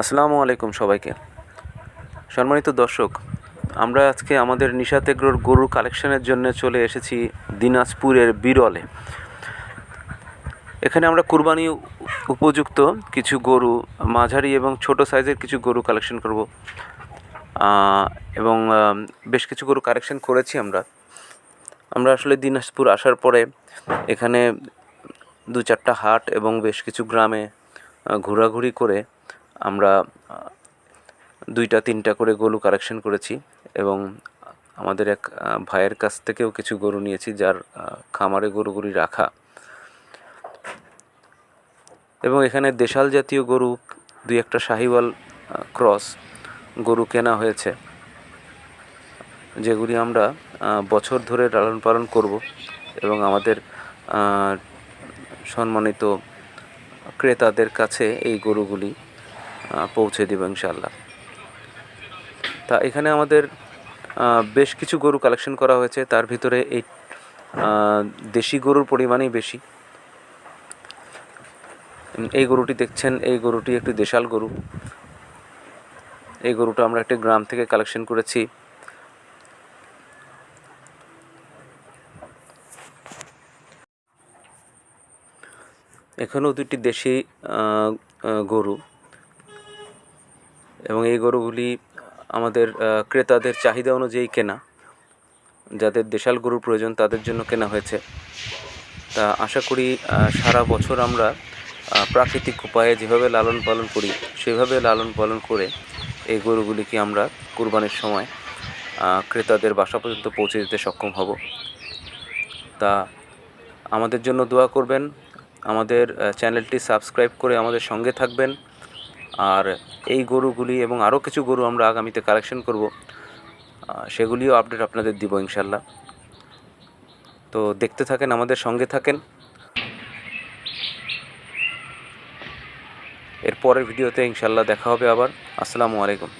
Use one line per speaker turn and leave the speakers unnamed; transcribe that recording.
আসসালামু আলাইকুম সবাইকে। সম্মানিত দর্শক, আমরা আজকে আমাদের নিশাত এগ্রোর গরু কালেকশনের জন্য চলে এসেছি দিনাজপুরের বিরলে। এখানে আমরা কুরবানি উপযুক্ত কিছু গরু, মাঝারি এবং ছোট সাইজের কিছু গরু কালেকশন করব। এবং বেশ কিছু গরু কালেকশন করেছি আমরা। আমরা আসলে দিনাজপুর আসার পরে এখানে দু চারটা হাট এবং বেশ কিছু গ্রামে ঘোরাঘুরি করে আমরা দুইটা, তিনটা করে গরু কালেকশন করেছি এবং আমাদের এক ভাইয়ের কাছ থেকেও কিছু গরু নিয়েছি যার খামারে গরুগুলি রাখা। এবং এখানে দেশাল জাতীয় গরু, দুই একটা শাহিওয়াল ক্রস গরু কেনা হয়েছে, যেগুলি আমরা বছর ধরে লালন পালন করব এবং আমাদের সম্মানিত ক্রেতাদের কাছে এই গরুগুলি পৌঁছে দেব ইনশাল্লাহ তা এখানে আমাদের বেশ কিছু গরু কালেকশন করা হয়েছে। তার ভিতরে এই দেশি গরুর পরিমাণই বেশি। এই গরুটি দেখছেন, এই গরুটি একটি দেশাল গরু। এই গরুটা আমরা একটি গ্রাম থেকে কালেকশন করেছি। এখানেও দুটি দেশি গরু। এবং এই গরুগুলি আমাদের ক্রেতাদের চাহিদা অনুযায়ী কেনা। যাদের দেশাল গরুর প্রয়োজন তাদের জন্য কেনা হয়েছে। তা আশা করি সারা বছর আমরা প্রাকৃতিক উপায়ে যেভাবে লালন পালন করি, সেভাবে লালন পালন করে এই গরুগুলিকে আমরা কুরবানির সময় ক্রেতাদের বাসা পর্যন্ত পৌঁছে দিতে সক্ষম হব। তা আমাদের জন্য দোয়া করবেন। আমাদের চ্যানেলটি সাবস্ক্রাইব করে আমাদের সঙ্গে থাকবেন। আর এই গরুগুলি এবং আরও কিছু গরু আমরা আগামীতে কালেকশন করব সেগুলিও আপডেট আপনাদের দিব ইনশাল্লাহ তো দেখতে থাকেন, আমাদের সঙ্গে থাকেন। এর পরের ভিডিওতে ইনশাল্লাহ দেখা হবে আবার। আসসালামু আলাইকুম।